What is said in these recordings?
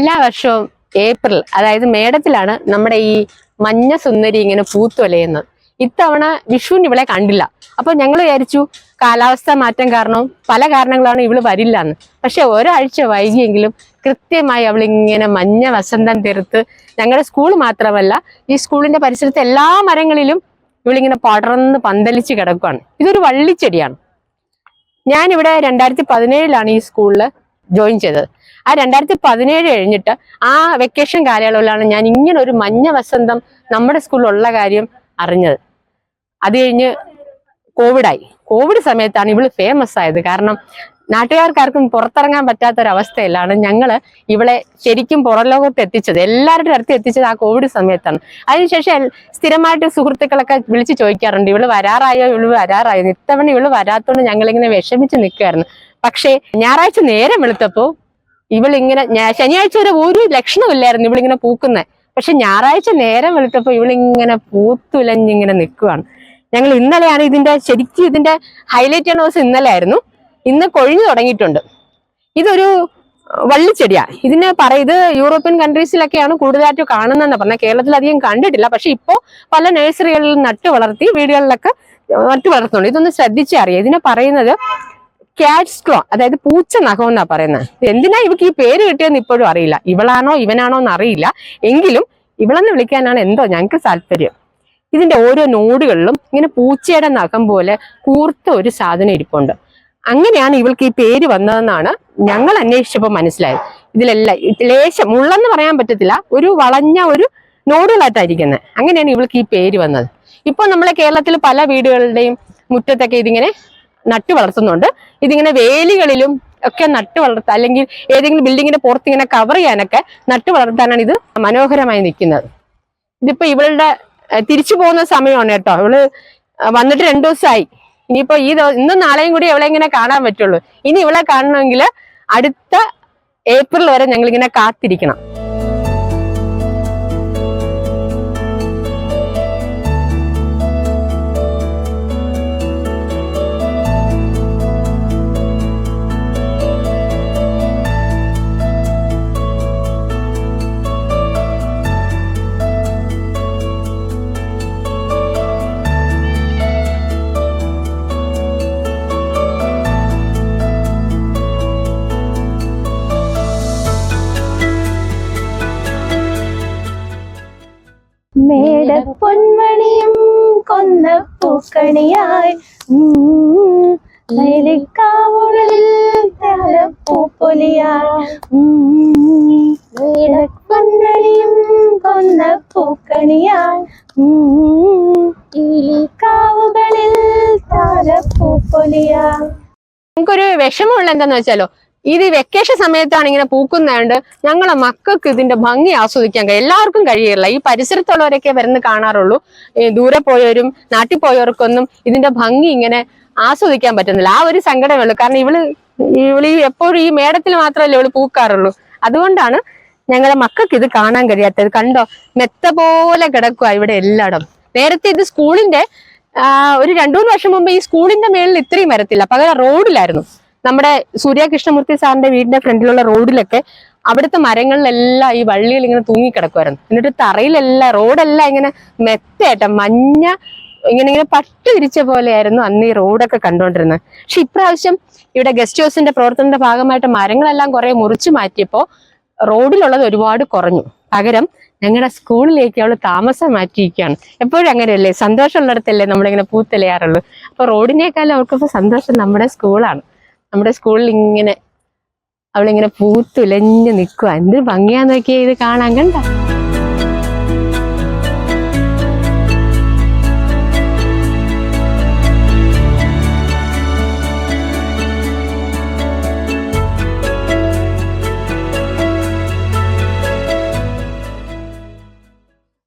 വർഷവും ഏപ്രിൽ അതായത് മേടത്തിലാണ് നമ്മുടെ ഈ മഞ്ഞ സുന്ദരി ഇങ്ങനെ പൂത്തൊലയുന്നത്. ഇത്തവണ വിഷുവിന് ഇവളെ കണ്ടില്ല. അപ്പൊ ഞങ്ങൾ വിചാരിച്ചു കാലാവസ്ഥ മാറ്റം കാരണം പല കാരണങ്ങളാണ് ഇവൾ വരില്ല എന്ന് പക്ഷെ ഒരാഴ്ച വൈകിയെങ്കിലും കൃത്യമായി അവൾ ഇങ്ങനെ മഞ്ഞ വസന്തം തീർത്ത് ഞങ്ങളുടെ സ്കൂൾ മാത്രമല്ല ഈ സ്കൂളിന്റെ പരിസരത്തെ എല്ലാ മരങ്ങളിലും ഇവളിങ്ങനെ പടർന്ന് പന്തലിച്ച് കിടക്കുകയാണ് ഇതൊരു വള്ളിച്ചെടിയാണ്. ഞാനിവിടെ രണ്ടായിരത്തി പതിനേഴിലാണ് ഈ സ്കൂളിൽ ജോയിൻ ചെയ്തത്. ആ രണ്ടായിരത്തി പതിനേഴ് കഴിഞ്ഞിട്ട് ആ വെക്കേഷൻ കാലയളവിലാണ് ഞാൻ ഇങ്ങനെ ഒരു മഞ്ഞ വസന്തം നമ്മുടെ സ്കൂളിലുള്ള കാര്യം അറിഞ്ഞത്. അത് കഴിഞ്ഞ് കോവിഡായി കോവിഡ് സമയത്താണ് ഇവൾ ഫേമസ് ആയത്. കാരണം നാട്ടുകാർക്കാർക്കും പുറത്തിറങ്ങാൻ പറ്റാത്തൊരവസ്ഥയിലാണ് ഞങ്ങൾ ഇവളെ ശരിക്കും പുറം ലോകത്ത് എത്തിച്ചത്. എല്ലാവരുടെ അടുത്ത് എത്തിച്ചത് ആ കോവിഡ് സമയത്താണ്. അതിനുശേഷം സ്ഥിരമായിട്ട് സുഹൃത്തുക്കളൊക്കെ വിളിച്ച് ചോദിക്കാറുണ്ട് ഇവൾ വരാറായോ? ഇവൾ വരാറായോ? ഇത്തവണ ഇവൾ വരാത്തോണ്ട് ഞങ്ങളിങ്ങനെ വിഷമിച്ച് നിൽക്കുകയായിരുന്നു പക്ഷേ ഞായറാഴ്ച നേരം വെളുത്തപ്പോ ഇവളിങ്ങനെ ശനിയാഴ്ച വരെ ഒരു ലക്ഷണമില്ലായിരുന്നു ഇവളിങ്ങനെ പൂക്കുന്നത് പക്ഷെ ഞായറാഴ്ച നേരം വെളുത്തപ്പോൾ ഇവളിങ്ങനെ പൂത്തുലഞ്ഞിങ്ങനെ നിൽക്കുവാണ് ഞങ്ങൾ ഇന്നലെയാണ് ഇതിന്റെ ശരിക്കും ഇതിന്റെ ഹൈലൈറ്റ് ചെയ്യണ ദിവസം ഇന്നലെ ആയിരുന്നു ഇന്ന് കൊഴിഞ്ഞു തുടങ്ങിയിട്ടുണ്ട്. ഇതൊരു വള്ളിച്ചെടിയാ. ഇതിനെ പറ ഇത് യൂറോപ്യൻ കൺട്രീസിലൊക്കെയാണ് കൂടുതലായിട്ട് കാണുന്നതെന്ന് പറഞ്ഞാൽ കേരളത്തിൽ അധികം കണ്ടിട്ടില്ല. പക്ഷെ ഇപ്പോൾ പല നഴ്സറികളിൽ നട്ടു വളർത്തി വീടുകളിലൊക്കെ നട്ടു വളർത്തുന്നുണ്ട്. ഇതൊന്ന് ശ്രദ്ധിച്ചറിയാം. ഇതിനെ പറയുന്നത് ക്യാറ്റ്സ് ക്ലോ അതായത് പൂച്ച നഖം എന്നാ പറയുന്നത് എന്തിനാ ഇവക്ക് ഈ പേര് കിട്ടിയെന്ന് ഇപ്പോഴും അറിയില്ല. ഇവളാണോ ഇവനാണോ എന്ന് അറിയില്ല. എങ്കിലും ഇവളെന്ന് വിളിക്കാനാണ് എന്തോ ഞങ്ങൾക്ക് താല്പര്യം. ഇതിന്റെ ഓരോ നോടുകളിലും ഇങ്ങനെ പൂച്ചയുടെ നഖം പോലെ കൂർത്ത ഒരു സാധനം ഇരിപ്പുണ്ട്. അങ്ങനെയാണ് ഇവൾക്ക് ഈ പേര് വന്നതെന്നാണ് ഞങ്ങൾ അന്വേഷിച്ചപ്പോൾ മനസ്സിലായത്. ഇതിലെല്ലാം ഇത് ലേശം മുള്ളെന്ന് പറയാൻ പറ്റത്തില്ല. ഒരു വളഞ്ഞ ഒരു നോടുകളായിട്ടായിരിക്കുന്നത് അങ്ങനെയാണ് ഇവൾക്ക് ഈ പേര് വന്നത്. ഇപ്പോൾ നമ്മളെ കേരളത്തിൽ പല വീടുകളുടെയും മുറ്റത്തൊക്കെ ഇതിങ്ങനെ നട്ടു വളർത്തുന്നുണ്ട്. ഇതിങ്ങനെ വേലികളിലും ഒക്കെ നട്ടു വളർത്ത അല്ലെങ്കിൽ ഏതെങ്കിലും ബിൽഡിങ്ങിന്റെ പുറത്ത് ഇങ്ങനെ കവർ ചെയ്യാനൊക്കെ നട്ടു വളർത്താനാണ് ഇത് മനോഹരമായി നിൽക്കുന്നത്. ഇതിപ്പോ ഇവളുടെ തിരിച്ചു പോകുന്ന സമയമാണ് കേട്ടോ. ഇവൾ വന്നിട്ട് രണ്ടു ദിവസമായി. ഇനിയിപ്പോ ഈ ഇന്നും നാളെയും കൂടി ഇവളെ ഇങ്ങനെ കാണാൻ പറ്റുള്ളൂ. ഇനി ഇവളെ കാണണമെങ്കിൽ അടുത്ത ഏപ്രിൽ വരെ ഞങ്ങൾ ഇങ്ങനെ കാത്തിരിക്കണം. മേടപ്പൊന്മണിയും കൊന്ന പൂക്കണിയായി കാവുകളിൽ താരപ്പൂപ്പൊലിയാൾ നമുക്കൊരു വിഷമമുള്ള എന്താന്ന് വെച്ചാലോ ഇത് വെക്കേഷൻ സമയത്താണ് ഇങ്ങനെ പൂക്കുന്നതുകൊണ്ട് ഞങ്ങളെ മക്കൾക്ക് ഇതിന്റെ ഭംഗി ആസ്വദിക്കാൻ കഴിയും. എല്ലാവർക്കും കഴിയില്ല. ഈ പരിസരത്തുള്ളവരൊക്കെ വരുന്ന കാണാറുള്ളൂ. ദൂരെ പോയവരും നാട്ടിൽ പോയവർക്കൊന്നും ഇതിന്റെ ഭംഗി ഇങ്ങനെ ആസ്വദിക്കാൻ പറ്റുന്നില്ല. ആ ഒരു സങ്കടമേ ഉള്ളൂ. കാരണം ഇവൾ ഇവൾ എപ്പോഴും ഈ മേടത്തിൽ മാത്രമല്ലേ ഇവൾ പൂക്കാറുള്ളൂ. അതുകൊണ്ടാണ് ഞങ്ങളെ മക്കൾക്ക് ഇത് കാണാൻ കഴിയാത്തത്. കണ്ടോ? മെത്ത പോലെ കിടക്കുക ഇവിടെ എല്ലായിടം നേരത്തെ ഇത് സ്കൂളിന്റെ ഒരു രണ്ടു മൂന്ന് വർഷം മുമ്പ് ഈ സ്കൂളിന്റെ മേളിൽ ഇത്രയും വരത്തില്ല. പകരം റോഡിലായിരുന്നു. നമ്മുടെ സൂര്യ കൃഷ്ണമൂർത്തി സാറിന്റെ വീടിന്റെ ഫ്രണ്ടിലുള്ള റോഡിലൊക്കെ അവിടുത്തെ മരങ്ങളിലെല്ലാം ഈ വള്ളിയിൽ ഇങ്ങനെ തൂങ്ങിക്കിടക്കുമായിരുന്നു എന്നിട്ട് തറയിലെല്ലാം റോഡെല്ലാം ഇങ്ങനെ മെത്തയായിട്ട് മഞ്ഞ ഇങ്ങനെ ഇങ്ങനെ പട്ട് വിരിച്ച പോലെയായിരുന്നു അന്ന് ഈ റോഡൊക്കെ കണ്ടുകൊണ്ടിരുന്നത് പക്ഷെ ഇപ്രാവശ്യം ഇവിടെ ഗസ്റ്റ് ഹൗസിന്റെ പ്രവർത്തനത്തിന്റെ ഭാഗമായിട്ട് മരങ്ങളെല്ലാം കുറെ മുറിച്ചു മാറ്റിയപ്പോ റോഡിലുള്ളത് ഒരുപാട് കുറഞ്ഞു. പകരം ഞങ്ങളുടെ സ്കൂളിലേക്ക് അവൾ താമസം മാറ്റിയിരിക്കുകയാണ്. എപ്പോഴും അങ്ങനെയല്ലേ? സന്തോഷമുള്ളിടത്തല്ലേ നമ്മളിങ്ങനെ പൂത്തെലയാറുള്ളൂ അപ്പൊ റോഡിനേക്കാളും അവൾക്കിപ്പോ സന്തോഷം നമ്മുടെ സ്കൂളാണ്. നമ്മുടെ സ്കൂളിൽ ഇങ്ങനെ അവളിങ്ങനെ പൂത്തുലഞ്ഞു നിൽക്കുക എന്ത് ഭംഗിയാന്ന് നോക്കിയാ ഇത് കാണാൻ കണ്ട?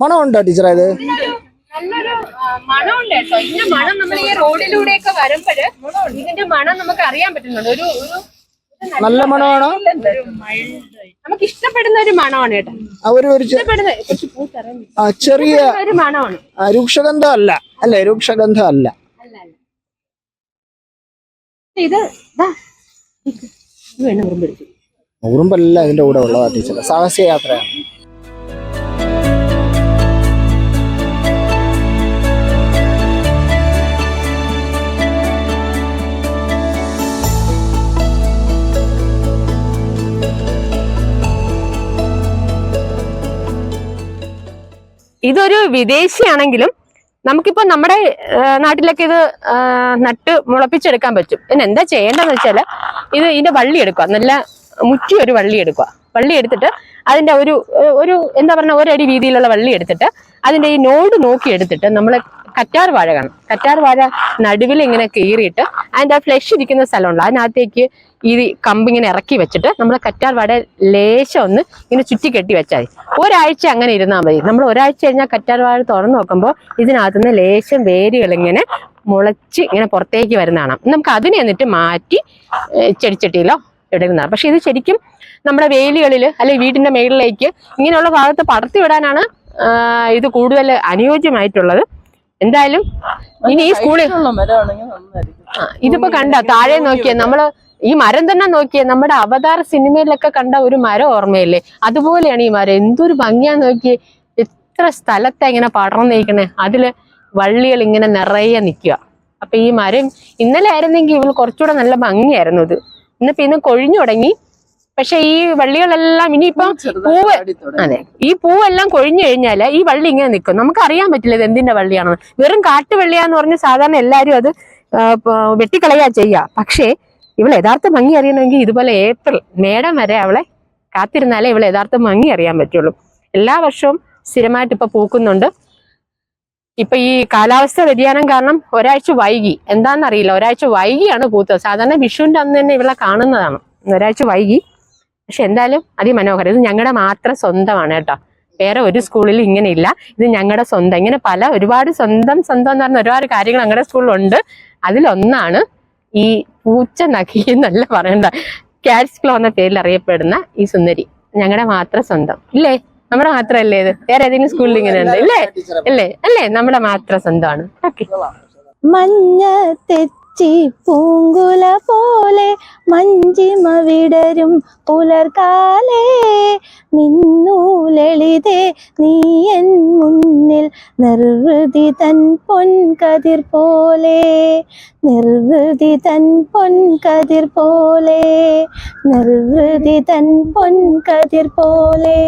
മണമുണ്ടോ ടീച്ചറെ ഇത് നല്ലൊരു മണമുണ്ട് കേട്ടോ. ഇതിന്റെ മണം നമ്മൾ ഈ റോഡിലൂടെയൊക്കെ വരുമ്പോഴ് ഇതിന്റെ മണം നമുക്ക് അറിയാൻ പറ്റുന്നുണ്ട്. ഒരു ഒരു നല്ല മണമാണോ? നമുക്ക് ഇഷ്ടപ്പെടുന്ന ഒരു മണമാണ് കേട്ടോ. ഒരു ചെറിയ ഒരു മണമാണ്. ആ, രൂക്ഷഗന്ധം അല്ല? അല്ലെ രൂക്ഷഗന്ധം അല്ല. ഇത് ഉറുമ്പല്ല അതിന്റെ ഇതിന്റെ കൂടെ ഉള്ളതാ ടീച്ചർ സാഹസിക യാത്രയാണ്. ഇതൊരു വിദേശിയാണെങ്കിലും നമുക്കിപ്പോ നമ്മുടെ നാട്ടിലൊക്കെ ഇത് നട്ട് മുളപ്പിച്ചെടുക്കാൻ പറ്റും. പിന്നെ എന്താ ചെയ്യേണ്ടതെന്ന് വെച്ചാൽ ഇത് ഇതിന്റെ വള്ളി എടുക്കുക. നല്ല മുറ്റി ഒരു വള്ളി എടുക്കുക. വള്ളി എടുത്തിട്ട് അതിന്റെ ഒരു ഒരു എന്താ പറഞ്ഞ ഒരടി വീതിയിലുള്ള വള്ളി എടുത്തിട്ട് അതിന്റെ ഈ നോട് നോക്കി എടുത്തിട്ട് നമ്മൾ കറ്റാർ വാഴ കാണും. കറ്റാർ വാഴ നടുവിൽ ഇങ്ങനെ കീറിയിട്ട് അതിന്റെ ആ ഫ്ലഷ് ഇരിക്കുന്ന സ്ഥലമുണ്ട്. അതിനകത്തേക്ക് ഈ കമ്പ് ഇങ്ങനെ ഇറക്കി വെച്ചിട്ട് നമ്മൾ കറ്റാർ വാഴ ലേശം ഒന്ന് ഇങ്ങനെ ചുറ്റി കെട്ടി വെച്ചാൽ മതി. ഒരാഴ്ച അങ്ങനെ ഇരുന്നാൽ മതി. നമ്മൾ ഒരാഴ്ച കഴിഞ്ഞാൽ കറ്റാർ വാഴ തുറന്നു നോക്കുമ്പോൾ ഇതിനകത്തുനിന്ന് ലേശം വേരുകൾ ഇങ്ങനെ മുളച്ച് ഇങ്ങനെ പുറത്തേക്ക് വരുന്നതാണ് നമുക്ക് അതിനെ എന്നിട്ട് മാറ്റി ചെടിച്ചട്ടിയിലോ ഇടുന്നതാണ്. പക്ഷെ ഇത് ശരിക്കും നമ്മുടെ വേലികളിൽ അല്ലെങ്കിൽ വീടിന്റെ മേളിലേക്ക് ഇങ്ങനെയുള്ള ഭാഗത്ത് പടർത്തി വിടാനാണ് ഇത് കൂടുതൽ അനുയോജ്യമായിട്ടുള്ളത്. എന്തായാലും ഇനി ഈ സ്കൂളിൽ ഇതിപ്പോ കണ്ട? താഴെ നോക്കിയേ നമ്മൾ ഈ മരം തന്നെ നോക്കിയേ നമ്മുടെ അവതാർ സിനിമയിലൊക്കെ കണ്ട ഒരു മരം ഓർമ്മയില്ലേ? അതുപോലെയാണ് ഈ മരം. എന്തൊരു ഭംഗിയാ നോക്കിയേ. എത്ര സ്ഥലത്തെ ഇങ്ങനെ പടർന്നിരിക്കണേ അതിൽ വള്ളികൾ ഇങ്ങനെ നിറയെ നിൽക്കുക. അപ്പൊ ഈ മരം ഇന്നലെ ആയിരുന്നെങ്കിൽ ഇവൾ കുറച്ചുകൂടെ നല്ല ഭംഗിയായിരുന്നു ഇത്. ഇന്ന് പിന്നെ കൊഴിഞ്ഞു തുടങ്ങി. പക്ഷെ ഈ വള്ളികളെല്ലാം ഇനിയിപ്പം പൂവ് അതെ. ഈ പൂവെല്ലാം കൊഴിഞ്ഞു കഴിഞ്ഞാൽ ഈ വള്ളി ഇങ്ങനെ നിൽക്കും. നമുക്ക് അറിയാൻ പറ്റില്ല ഇത് എന്തിന്റെ വള്ളിയാണെന്ന്. വെറും കാട്ടുവള്ളിയാന്ന് പറഞ്ഞ് സാധാരണ എല്ലാരും അത് വെട്ടിക്കളയാ ചെയ്യുക. പക്ഷേ ഇവൾ യഥാർത്ഥ ഭംഗി അറിയണമെങ്കിൽ ഇതുപോലെ ഏപ്രിൽ മേടം വരെ അവളെ കാത്തിരുന്നാലേ ഇവളെ യഥാർത്ഥ ഭംഗി അറിയാൻ പറ്റുള്ളൂ. എല്ലാ വർഷവും സ്ഥിരമായിട്ട് ഇപ്പൊ പൂക്കുന്നുണ്ട്. ഇപ്പൊ ഈ കാലാവസ്ഥ വ്യതിയാനം കാരണം ഒരാഴ്ച വൈകി. എന്താണെന്നറിയില്ല. ഒരാഴ്ച വൈകിയാണ് പൂത്തത് സാധാരണ വിഷുവിന്റെ അന്ന് തന്നെ ഇവളെ കാണുന്നതാണ്. ഒരാഴ്ച വൈകി. പക്ഷെ എന്തായാലും അതിമനോഹരം. ഇത് ഞങ്ങളുടെ മാത്രം സ്വന്തമാണ് കേട്ടോ. വേറെ ഒരു സ്കൂളിൽ ഇങ്ങനെ ഇല്ല ഇത് ഞങ്ങളുടെ സ്വന്തം. ഇങ്ങനെ പല ഒരുപാട് സ്വന്തം സ്വന്തം എന്ന് പറഞ്ഞ ഒരുപാട് കാര്യങ്ങൾ ഞങ്ങളുടെ സ്കൂളിലുണ്ട്. അതിലൊന്നാണ് ഈ പൂച്ച നഖി എന്നല്ല പറയണ്ട. കാറ്റ്സ് ക്ലോ എന്ന പേരിൽ അറിയപ്പെടുന്ന ഈ സുന്ദരി ഞങ്ങളുടെ മാത്രം സ്വന്തം. ഇല്ലേ? നമ്മുടെ മാത്രല്ലേ ഇത്? വേറെ ഏതെങ്കിലും സ്കൂളിൽ ഇങ്ങനെ ഉണ്ട്. ഇല്ലേ? അല്ലേ അല്ലേ? നമ്മുടെ മാത്രം സ്വന്തമാണ്. ഓക്കെ മഞ്ഞ തെച്ചി പൂങ്കുല പോലെ മഞ്ചിമ വിടരും പുലർകാലേ. നിന്നൂലളിതേ നീ എൻ മുന്നിൽ നിർവൃതി തൻ പൊൻകതിർ പോലെ. നിർവൃതി തൻ പൊൻകതിർ പോലെ. നിർവൃതി തൻ പൊൻകതിർ പോലെ.